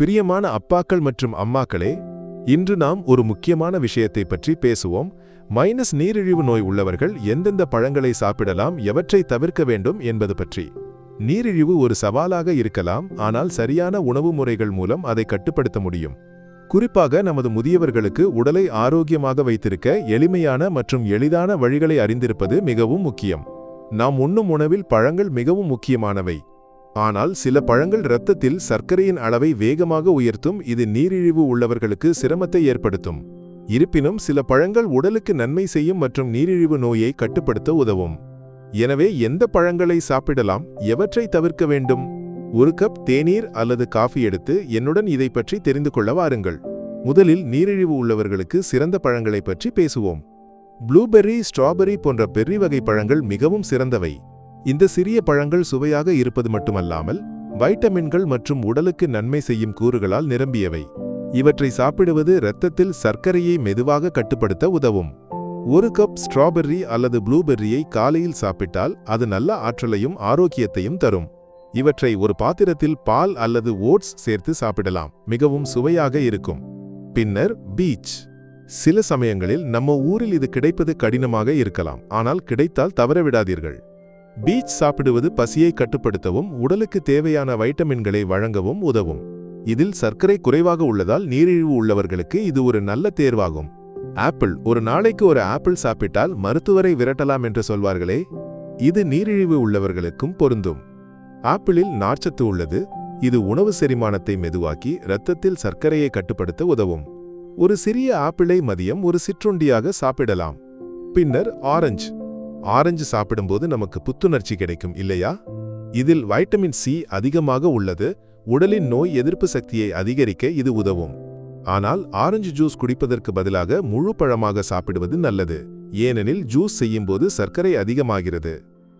பிரியமான அப்பாக்கள் மற்றும் அம்மாக்களே இன்று நாம் ஒரு முக்கியமான விஷயத்தை பற்றி பேசுவோம். மைனஸ் நீரிழிவு நோய் உள்ளவர்கள் எந்தெந்த பழங்களை சாப்பிடலாம் எவற்றை தவிர்க்க வேண்டும் என்பது பற்றி. நீரிழிவு ஒரு சவாலாக இருக்கலாம் ஆனால் சரியான உணவு முறைகள் மூலம் அதை கட்டுப்படுத்த முடியும். குறிப்பாக நமது முதியவர்களுக்கு உடலை ஆரோக்கியமாக வைத்திருக்க எளிமையான மற்றும் எளிதான வழிகளை அறிந்திருப்பது மிகவும் முக்கியம். நாம் உண்ணும் உணவில் பழங்கள் மிகவும் முக்கியமானவை. ஆனால் சில பழங்கள் இரத்தத்தில் சர்க்கரையின் அளவை வேகமாக உயர்த்தும் இது நீரிழிவு உள்ளவர்களுக்கு சிரமத்தை ஏற்படுத்தும். இருப்பினும் சில பழங்கள் உடலுக்கு நன்மை செய்யும் மற்றும் நீரிழிவு நோயை கட்டுப்படுத்த உதவும். எனவே எந்த பழங்களை சாப்பிடலாம் எவற்றை தவிர்க்க வேண்டும்? ஒரு கப் தேநீர் அல்லது காஃபி எடுத்து என்னுடன் இதை பற்றி தெரிந்து கொள்ள வாருங்கள். முதலில் நீரிழிவு உள்ளவர்களுக்கு சிறந்த பழங்களை பற்றி பேசுவோம். ப்ளூபெர்ரி ஸ்ட்ராபெர்ரி போன்ற பெர்ரி வகை பழங்கள் மிகவும் சிறந்தவை. இந்த சிறிய பழங்கள் சுவையாக இருப்பது மட்டுமல்லாமல் வைட்டமின்கள் மற்றும் உடலுக்கு நன்மை செய்யும் கூறுகளால் நிரம்பியவை. இவற்றை சாப்பிடுவது இரத்தத்தில் சர்க்கரையை மெதுவாக கட்டுப்படுத்த உதவும். ஒரு கப் ஸ்ட்ராபெர்ரி அல்லது ப்ளூபெர்ரியை காலையில் சாப்பிட்டால் அது நல்ல ஆற்றலையும் ஆரோக்கியத்தையும் தரும். இவற்றை ஒரு பாத்திரத்தில் பால் அல்லது ஓட்ஸ் சேர்த்து சாப்பிடலாம் மிகவும் சுவையாக இருக்கும். பின்னர் பீச். சில சமயங்களில் நம்ம ஊரில் இது கிடைப்பது கடினமாக இருக்கலாம் ஆனால் கிடைத்தால் தவறவிடாதீர்கள். பீச் சாப்பிடுவது பசியை கட்டுப்படுத்தவும் உடலுக்கு தேவையான வைட்டமின்களை வழங்கவும் உதவும். இதில் சர்க்கரை குறைவாக உள்ளதால் நீரிழிவு உள்ளவர்களுக்கு இது ஒரு நல்ல தேர்வாகும். ஆப்பிள் ஒரு நாளைக்கு ஒரு ஆப்பிள் சாப்பிட்டால் மருத்துவரை விரட்டலாம் என்று சொல்வார்களே இது நீரிழிவு உள்ளவர்களுக்கும் பொருந்தும். ஆப்பிளில் நார்ச்சத்து உள்ளது இது உணவு செரிமானத்தை மெதுவாக்கி இரத்தத்தில் சர்க்கரையை கட்டுப்படுத்த உதவும். ஒரு சிறிய ஆப்பிளை மதியம் ஒரு சிற்றுண்டியாக சாப்பிடலாம். பின்னர் ஆரஞ்சு ஆரஞ்சு சாப்பிடும்போது நமக்கு புத்துணர்ச்சி கிடைக்கும் இல்லையா? இதில் வைட்டமின் சி அதிகமாக உள்ளது. உடலின் நோய் எதிர்ப்பு சக்தியை அதிகரிக்க இது உதவும். ஆனால் ஆரஞ்சு ஜூஸ் குடிப்பதற்கு பதிலாக முழு பழமாக சாப்பிடுவது நல்லது. ஏனெனில் ஜூஸ் செய்யும்போது சர்க்கரை அதிகமாகிறது.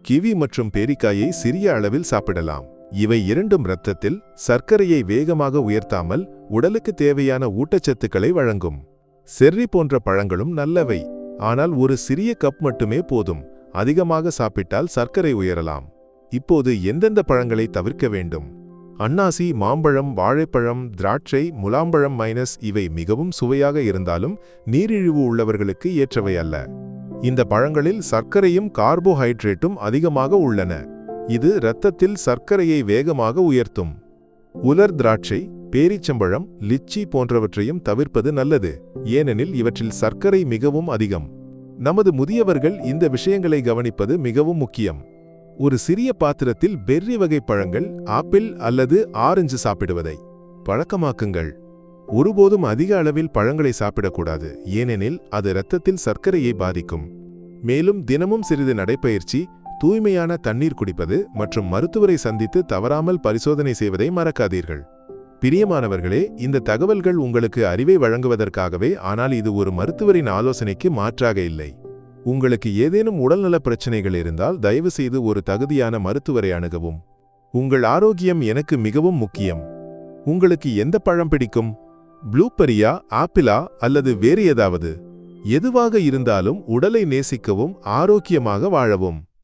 கிவி மற்றும் பேரிக்காயை சிறிய அளவில் சாப்பிடலாம். இவை இரண்டும் இரத்தத்தில் சர்க்கரையை வேகமாக உயர்த்தாமல் உடலுக்கு தேவையான ஊட்டச்சத்துக்களை வழங்கும். செர்ரி போன்ற பழங்களும் நல்லவை. ஆனால் ஒரு சிறிய கப் மட்டுமே போதும். அதிகமாக சாப்பிட்டால் சர்க்கரை உயரலாம். இப்போது எந்தெந்த பழங்களை தவிர்க்க வேண்டும்? அன்னாசி மாம்பழம் வாழைப்பழம் திராட்சை முலாம்பழம் மைனஸ் இவை மிகவும் சுவையாக இருந்தாலும் நீரிழிவு உள்ளவர்களுக்கு ஏற்றவை அல்ல. இந்த பழங்களில் சர்க்கரையும் கார்போஹைட்ரேட்டும் அதிகமாக உள்ளன. இது இரத்தத்தில் சர்க்கரையை வேகமாக உயர்த்தும். உலர் திராட்சை பேரிச்சம்பழம் லிச்சி போன்றவற்றையும் தவிர்ப்பது நல்லது. ஏனெனில் இவற்றில் சர்க்கரை மிகவும் அதிகம். நமது முதியவர்கள் இந்த விஷயங்களை கவனிப்பது மிகவும் முக்கியம். ஒரு சிறிய பாத்திரத்தில் பெர்ரி வகை பழங்கள் ஆப்பிள் அல்லது ஆரஞ்சு சாப்பிடுவதை பழக்கமாக்குங்கள். ஒருபோதும் அதிக அளவில் பழங்களை சாப்பிடக்கூடாது ஏனெனில் அது இரத்தத்தில் சர்க்கரையை பாதிக்கும். மேலும் தினமும் சிறிது நடைப்பயிற்சி தூய்மையான தண்ணீர் குடிப்பது மற்றும் மருத்துவரை சந்தித்து தவறாமல் பரிசோதனை செய்வதை மறக்காதீர்கள். பிரியமானவர்களே இந்த தகவல்கள் உங்களுக்கு அறிவை வழங்குவதற்காகவே ஆனால் இது ஒரு மருத்துவரின் ஆலோசனைக்கு மாற்றாக இல்லை. உங்களுக்கு ஏதேனும் உடல்நல பிரச்சனைகள் இருந்தால் தயவு செய்து ஒரு தகுதியான மருத்துவரை அணுகவும். உங்கள் ஆரோக்கியம் எனக்கு மிகவும் முக்கியம். உங்களுக்கு எந்த பழம் பிடிக்கும்? ப்ளூபெரியா ஆப்பிளா அல்லது வேறு ஏதாவது? எதுவாக இருந்தாலும் உடலை நேசிக்கவும் ஆரோக்கியமாக வாழவும்.